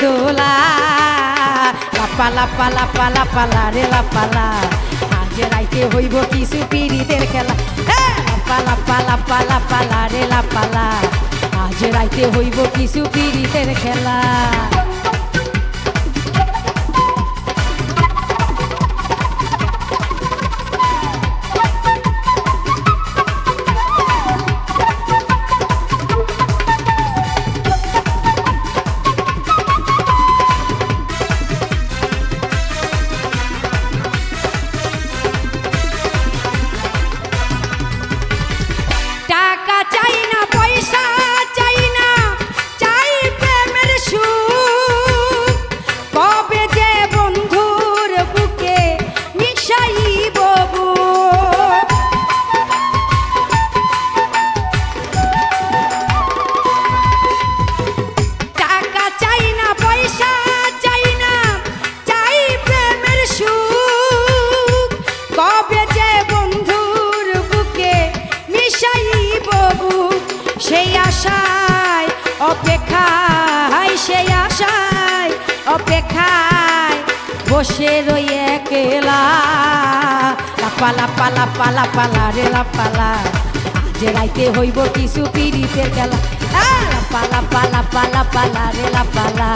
দোলা। লাপালা পালা পালা পালা রে লাপালা আজ হইব কিছু পিড়িদের খেলা। হ্যাঁ, পালা পালা পালা পালা রে লাপালা আজ হইব কিছু পিড়িদের খেলা। আশায়, অপেক্ষায় সেই আশায়, অপেক্ষায় বসে রই একলা। লাপালা পালা পালা পালা রে লাপালা আজ রাইতে হইব কিছু পিড়িতের খেলা। পালা পালা পালা পালা রে লাপালা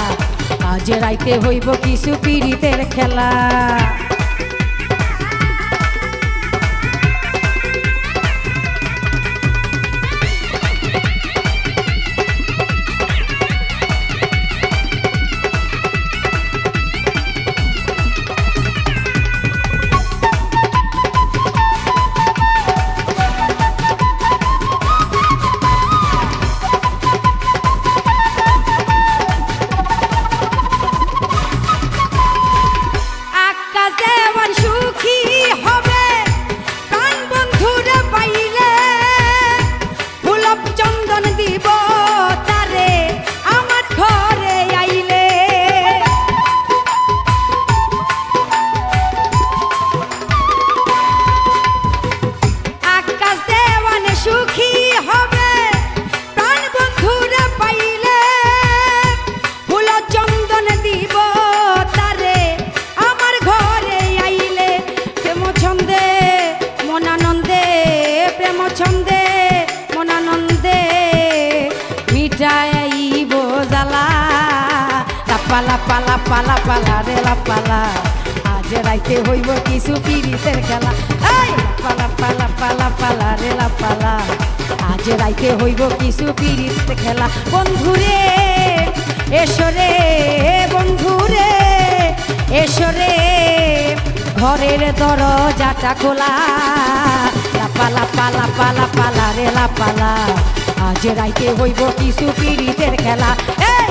আজ রাইতে হইব কিছু পিড়িতের খেলা। সুখী হবে। পাইলে ফুল চন্দন দিব ছন্দে ছন্দে পালা পালা পালা রে লাপালা আজ রাইতে হইব কিছু পিরিতের খেলা। এই পালা পালা পালা পালা রে লাপালা আজ রাইতে হইব কিছু পিরিত খেলা। বন্ধুরে এসো রে বন্ধুরে এসো রে। ঘরের দরজাটা খোলা। লাপালা পালা পালা পালা রে লাপালা আজ রাইতে হইব কিছু পিড়িতের খেলা। এই